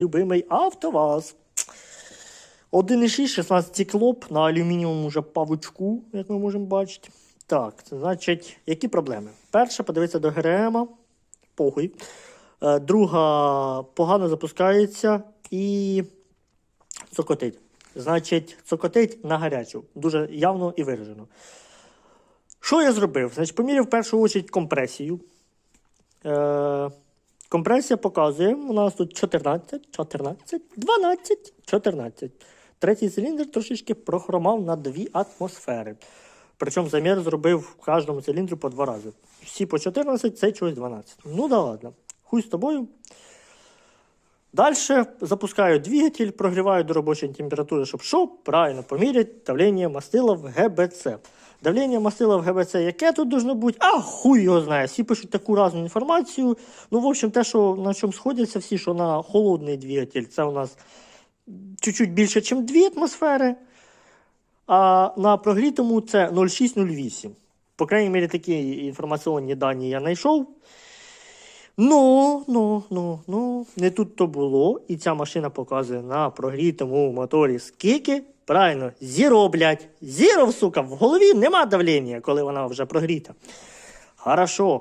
Любимий АвтоВАЗ. 1,6, 16 стеклоп на алюмінієвому вже павучку, як ми можемо бачити. Так, це значить, які проблеми? Перша, подивитися до ГРМ, похуй. Е, Друга, погано запускається і цокотить. Значить, цокотить на гарячу. Дуже явно і виражено. Що я зробив? Значить, поміряв в першу чергу компресію. Компресія показує, у нас тут 14, 14, 12, 14. Третій циліндр трошечки прохромав на 2 атмосфери. Причому замір зробив в кожному циліндру по два рази. Всі по 14, цей чогось 12. Ну да ладно. Хуй з тобою. Далі запускаю двигатель, прогріваю до робочої температури, щоб що? Правильно поміряти давлення мастила в ГБЦ. Давлення мастила в ГБЦ, яке тут должно бути? А хуй його знає. Всі пишуть таку різну інформацію. Ну, в общем, те, що на чому сходяться всі, що на холодний двигатель, це у нас чуть-чуть більше, ніж 2 атмосфери. А на прогрітому це 0,6-0,8. По крайній мірі, такі інформаційні дані я знайшов. Ну, ну, ну, ну, не тут то було. І ця машина показує на прогрітому моторі скільки. Правильно, зіро, блядь. Зіро, сука, в голові нема давлення, коли вона вже прогріта. Хорошо.